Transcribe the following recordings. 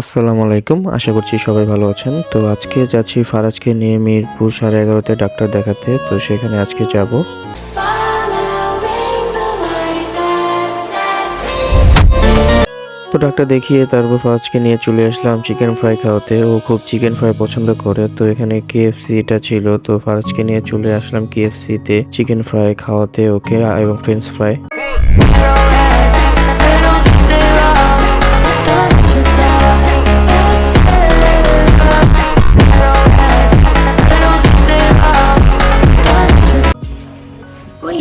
আসসালামু আলাইকুম, আশা করছি সবাই ভালো আছেন। তো আজকে যাচ্ছি ফারাজকে নিয়ে মিরপুর সাড়ে এগারোতে ডাক্তার দেখাতে। তো সেখানে আজকে যাব। তো ডাক্তার দেখিয়ে তারপর ফারাজকে নিয়ে চলে আসলাম চিকেন ফ্রাই খাওয়াতে। ও খুব চিকেন ফ্রাই পছন্দ করে। তো এখানে কেএফসিটা ছিল। তো ফারাজকে নিয়ে চলে আসলাম কেএফসিতে চিকেন ফ্রাই খাওয়াতে ওকে, এবং ফ্রেঞ্চ ফ্রাই।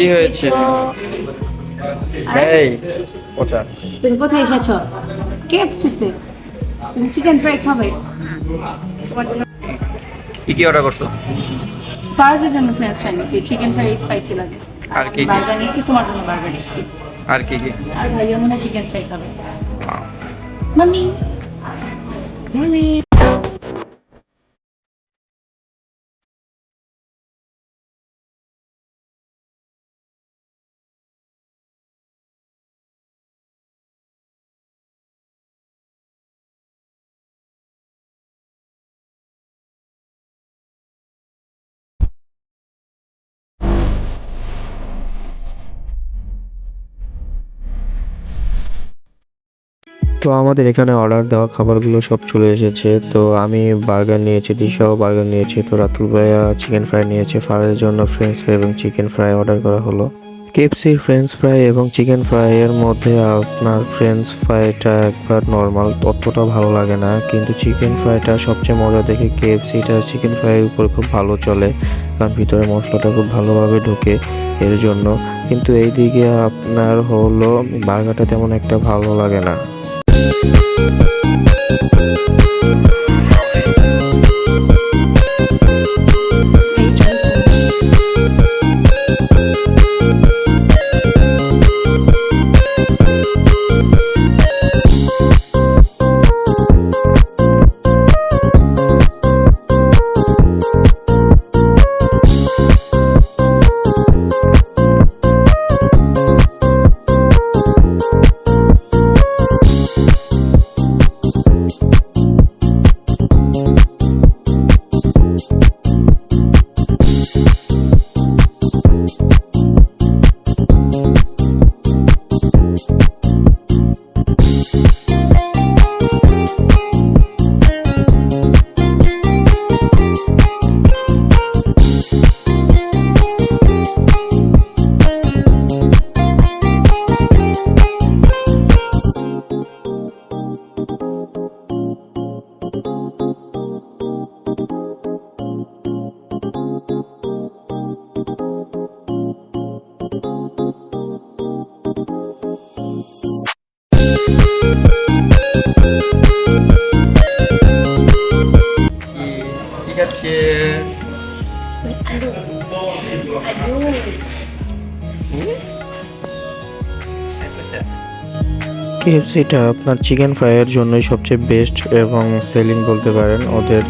কি হয়েছে। এই পচা তুমি কোথায় এসেছ? কেএফসিতে তুমি চিকেন ফ্রাই খাবে। কি কি অর্ডার করছ? ফারাজের জন্য ফ্রেঞ্চ ফ্রাই নিয়েছি চিকেন ফ্রাই স্পাইসি লাগে। আর কি কি? বার্গার নিয়েছি তোমার জন্য বার্গার নিয়েছি আর কি কি? আর ভাইয়া মনে চিকেন ফ্রাই খাবে। মাম্মি। মাম্মি। তো আমাদের এখানে অর্ডার দেওয়া খাবারগুলো সব চলে এসেছে। তো আমি বার্গার নিয়েছি, দিশাও বার্গার নিয়েছি, তো রাতুল ভাইয়া চিকেন ফ্রাই নিয়েছে। ফারের জন্য ফ্রেঞ্চ ফ্রাই এবং চিকেন ফ্রাই অর্ডার করা হলো। কেএফসির ফ্রেঞ্চ ফ্রাই এবং চিকেন ফ্রাইয়ের মধ্যে আপনার ফ্রেঞ্চ ফ্রাইটা একবার নর্মাল ততটা ভালো লাগে না। কিন্তু চিকেন ফ্রাইটা সবচেয়ে মজা দেখে কেএফসিটা চিকেন ফ্রাইয়ের উপর খুব ভালো চলে, কারণ ভিতরে মশলাটা খুব ভালোভাবে ঢোকে এর জন্য। কিন্তু এই দিকে আপনার হলো বার্গারটা তেমন একটা ভালো লাগে না। Thank you. 지같이 아유 아유 응? কেএফসিটা আপনার চিকেন ফ্রাইয়ের জন্যই সবচেয়ে বেস্ট এবং সেলিং বলতে পারেন ওদের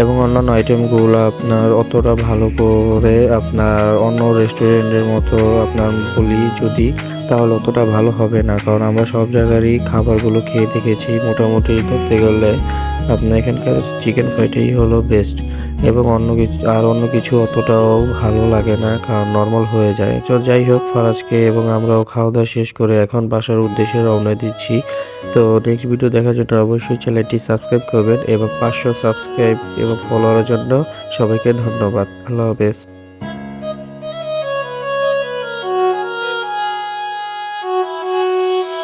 এবং অন্যান্য আইটেমগুলো আপনার অতটা ভালো করে আপনার অন্য রেস্টুরেন্টের মতো আপনার বলি যদি, তাহলে অতটা ভালো হবে না। কারণ আমরা সব জায়গারই খাবারগুলো খেয়ে দেখেছি, মোটামুটি ধরতে গেলে আপনার এখানকার চিকেন ফ্রাইটাই হলো বেস্ট এবং অন্য কিছু, আর অন্য কিছু অতটাও ভালো লাগে না, কারণ নর্মাল হয়ে যায়। তো যাই হোক, ফারাজকে এবং আমরাও খাওয়া দাওয়া শেষ করে এখন বাসার উদ্দেশ্যে রওনা দিচ্ছি। তো নেক্সট ভিডিও দেখার জন্য অবশ্যই চ্যানেলটি সাবস্ক্রাইব করবেন এবং পাঁচশো সাবস্ক্রাইব এবং ফলোয়ারের জন্য সবাইকে ধন্যবাদ। আল্লাহ হাফেজ।